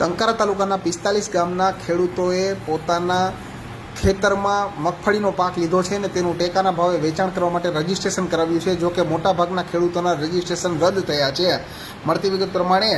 ટંકારા તાલુકાના પિસ્તાલીસ ગામના ખેડૂતોએ પોતાના ખેતરમાં મગફળીનો પાક લીધો છે અને તેનું ટેકાના ભાવે વેચાણ કરવા માટે રજીસ્ટ્રેશન કરાવ્યું છે જો કે મોટાભાગના ખેડૂતોના રજીસ્ટ્રેશન રદ થયા છે. મળતી વિગત પ્રમાણે,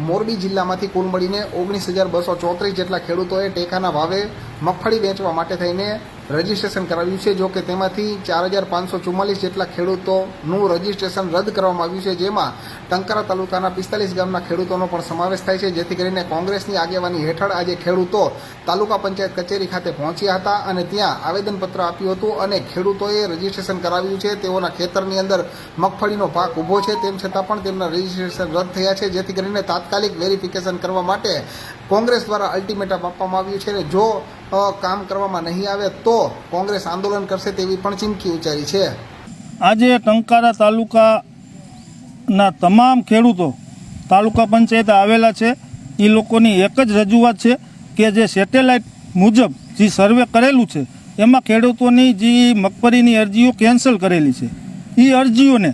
મોરબી જિલ્લામાંથી કુલ મળીને ઓગણીસ હજાર બસો ચોત્રીસ જેટલા ખેડૂતોએ ટેકાના ભાવે મગફળી વેચવા માટે થઈને રજીસ્ટ્રેશન કરાવ્યું છે, જો કે તેમાંથી ચાર હજાર પાંચસો ચુમ્માલીસ જેટલા ખેડૂતોનું રજીસ્ટ્રેશન રદ કરવામાં આવ્યું છે, જેમાં ટંકારા તાલુકાના પિસ્તાલીસ ગામના ખેડૂતોનો પણ સમાવેશ થાય છે, જેથી કરીને કોંગ્રેસની આગેવાની હેઠળ આજે ખેડૂતો તાલુકા પંચાયત કચેરી ખાતે પહોંચ્યા હતા અને ત્યાં આવેદનપત્ર આપ્યું હતું અને ખેડૂતોએ રજીસ્ટ્રેશન કરાવ્યું છે, તેઓના ખેતરની અંદર મગફળીનો પાક ઊભો છે, તેમ છતાં પણ તેમના રજીસ્ટ્રેશન રદ થયા છે, જેથી કરીને તાત્કાલિક વેરિફિકેશન કરવા માટે કોંગ્રેસ દ્વારા અલ્ટિમેટમ આપવામાં આવ્યું છે અને જો કામ કરવામાં નહીં આવે તો કોંગ્રેસ આંદોલન કરશે તેવી પણ ચીમકી ઉચ્ચારી છે. આજે ટંકારા તાલુકાના તમામ ખેડૂતો તાલુકા પંચાયત આવેલા છે. એ લોકોની એક જ રજૂઆત છે કે જે સેટેલાઇટ મુજબ જે સર્વે કરેલું છે, એમાં ખેડૂતોની જે મગફળીની અરજીઓ કેન્સલ કરેલી છે. એ અરજીઓને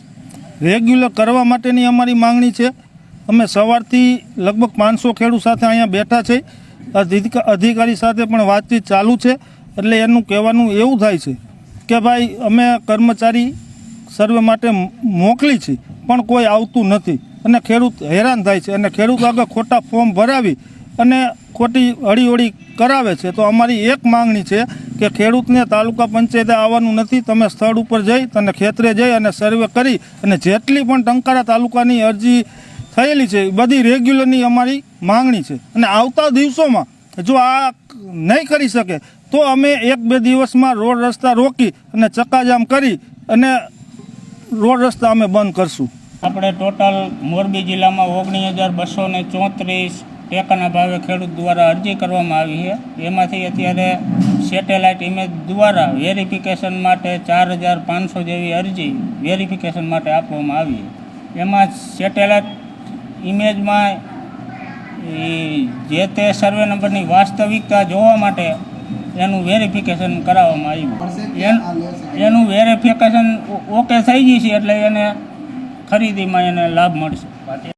રેગ્યુલર કરવા માટેની અમારી માંગણી છે. અમે સવારથી લગભગ પાંચસો ખેડૂત સાથે અહીંયા બેઠા છે. અધિકારી સાથે પણ વાતચીત ચાલુ છે. એટલે એનું કહેવાનું એવું થાય છે કે ભાઈ, અમે કર્મચારી સર્વે માટે મોકલી છે, પણ કોઈ આવતું નથી. અને ખેડૂત હેરાન થાય છે. અને ખેડૂત આગળ ખોટા ફોર્મ ભરાવી અને ખોટી હળીહળી કરાવે છે. તો અમારી એક માંગણી છે કે ખેડૂતને તાલુકા પંચાયતે આવવાનું નથી. તમે સ્થળ ઉપર જઈ અને ખેતરે જઈ અને સર્વે કરી અને જેટલી પણ ટંકારા તાલુકાની અરજી થયેલી છે. બધી રેગ્યુલરની અમારી માંગણી છે. અને આવતા દિવસોમાં જો આ નહીં કરી શકે, તો અમે એક બે દિવસમાં રોડ રસ્તા રોકી અને ચક્કાજામ કરી અને રોડ રસ્તા અમે બંધ કરશું. આપણે ટોટલ મોરબી જિલ્લામાં ઓગણીસ હજાર બસો ને ચોત્રીસ ટેકાના ભાવે ખેડૂત દ્વારા અરજી કરવામાં આવી છે. એમાંથી અત્યારે સેટેલાઇટ ઇમેજ દ્વારા વેરિફિકેશન માટે ચાર હજાર પાંચસો જેવી અરજી વેરિફિકેશન માટે આપવામાં આવી એમાં સેટેલાઇટ ઇમેજમાં એ જે તે સર્વે નંબરની વાસ્તવિકતા જોવા માટે એનું વેરિફિકેશન કરાવવામાં આવ્યું. એન- એનું વેરિફિકેશન ઓકે થઈ ગઈ છે એટલે એને ખરીદીમાં એને લાભ મળશે.